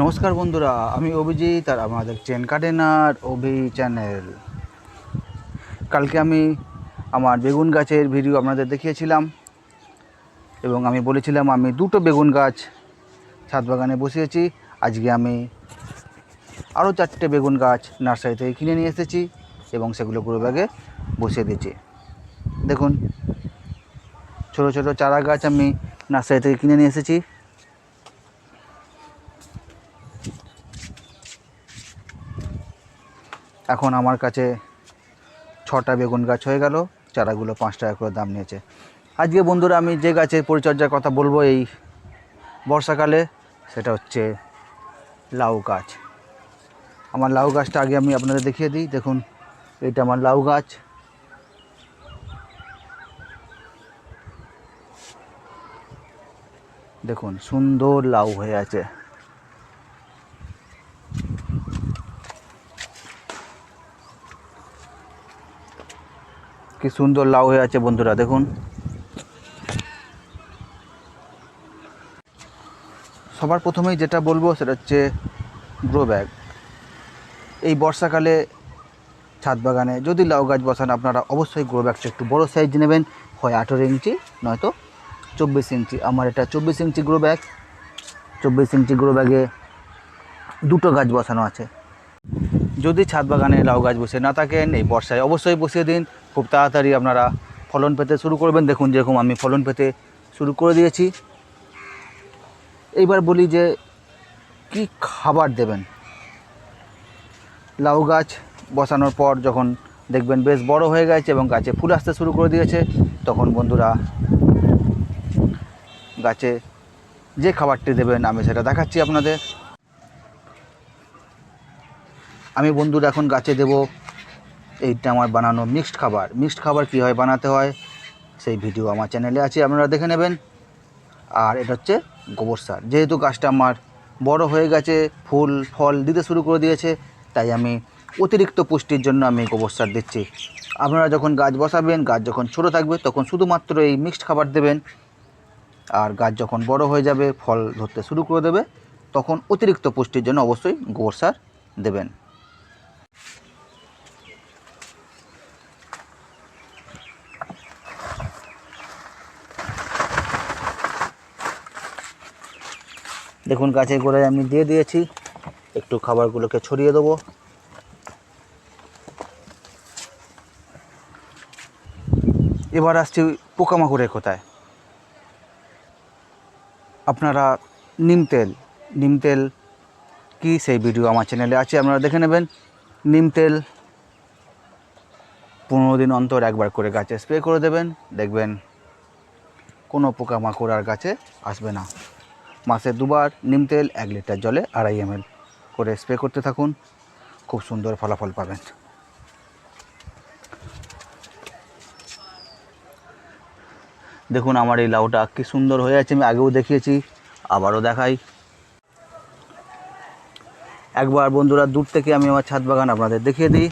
নমস্কার বন্ধুরা, আমি অভিজিৎ আর আমাদের চেন কাটেনার অভি চ্যানেল কালকে আমি আমার বেগুন গাছের ভিডিও আপনাদের দেখিয়েছিলাম এবং আমি বলেছিলাম আমি দুটো বেগুন গাছ ছাদ বাগানে বসিয়েছি। আজকে আমি আরও চারটে বেগুন গাছ নার্সারি থেকে কিনে নিয়ে এসেছি এবং সেগুলো পুরো ব্যাগে বসিয়ে দিয়েছি। দেখুন, ছোটো ছোটো চারা গাছ আমি নার্সারি থেকে কিনে নিয়ে এসেছি। এখন আমার কাছে ছটা বেগুন গাছ হয়ে গেল, চারাগুলো পাঁচ টাকা করে দাম নিয়েছে। আজকে বন্ধুরা আমি যে গাছের পরিচর্যার কথা বলব এই বর্ষাকালে, সেটা হচ্ছে লাউ গাছ। আমার লাউ গাছটা আগে আমি আপনাদের দেখিয়ে দিই, দেখুন, এটা আমার লাউ গাছ। দেখুন, সুন্দর লাউ হয়ে আছে। কি সুন্দর লাউ হয়ে আছে বন্ধুরা, দেখুন। সবার প্রথমেই যেটা বলব সেটা হচ্ছে গ্রো ব্যাগ এই বর্ষাকালে ছাদ বাগানে যদি লাউ গাছ বসান, আপনারা অবশ্যই গ্রো ব্যাগটা একটু বড়ো সাইজ নেবেন, হয় আঠেরো ইঞ্চি, নয়তো চব্বিশ ইঞ্চি। আমার এটা চব্বিশ ইঞ্চি গ্রো ব্যাগ চব্বিশ ইঞ্চি গ্রো ব্যাগে দুটো গাছ বসানো আছে। যদি ছাদ বাগানে লাউ গাছ বসে না থাকেন, এই বর্ষায় অবশ্যই বসিয়ে দিন। খুব তাড়াতাড়ি আপনারা ফলন পেতে শুরু করবেন। দেখুন যেরকম আমি ফলন পেতে শুরু করে দিয়েছি। এইবার বলি যে, কি খাবার দেবেন? লাউ গাছ বসানোর পর যখন দেখবেন বেশ বড় হয়ে গেছে এবং গাছে ফুল আসতে শুরু করে দিয়েছে, তখন বন্ধুরা গাছে যে খাবারটি দেবেন, আমি সেটা দেখাচ্ছি আপনাদের। আমি বন্ধুরা এখন গাছে দেব। এইটা আমার বানানো মিক্সড খাবার। মিক্সড খাবার কী হয় বানাতে হয়, সেই ভিডিও আমার চ্যানেলে আছে, আপনারা দেখে নেবেন। আর এটা হচ্ছে গোবর সার। যেহেতু গাছটা আমার বড় হয়ে গেছে, ফুল, ফল দিতে শুরু করে দিয়েছে, তাই আমি অতিরিক্ত পুষ্টির জন্য আমি গোবর সার দিচ্ছি। আপনারা যখন গাছ বসাবেন, গাছ যখন ছোটো থাকবে, তখন শুধুমাত্র এই মিক্সড খাবার দেবেন। আর গাছ যখন বড় হয়ে যাবে, ফল ধরতে শুরু করে দেবে, তখন অতিরিক্ত পুষ্টির জন্য অবশ্যই গোবর সার দেবেন। দেখুন, গাছে গোড়ায় আমি দিয়ে দিয়েছি। একটু খাবারগুলোকে ছড়িয়ে দেবো। এবার আসছি পোকামাকড়ের কোথায়? আপনারা নিম তেল নিম তেল কি সেই ভিডিও আমার চ্যানেলে আছে, আপনারা দেখে নেবেন। নিম তেল পনেরো দিন অন্তর একবার করে গাছে স্প্রে করে দেবেন, দেখবেন কোনো পোকামাকড় আর গাছে আসবে না। মাসে দুবার নিম তেল এক লিটার জলে আড়াই এম করে স্প্রে করতে থাকুন। খুব সুন্দর ফলাফল পাবেন। দেখুন, আমার এই লাউটা কি সুন্দর হয়ে আছে, আমি আগেও দেখিয়েছি, আবারও দেখাই। একবার বন্ধুরা, দূর থেকে আমি আমার ছাদ বাগান আপনাদের দেখিয়ে দিই।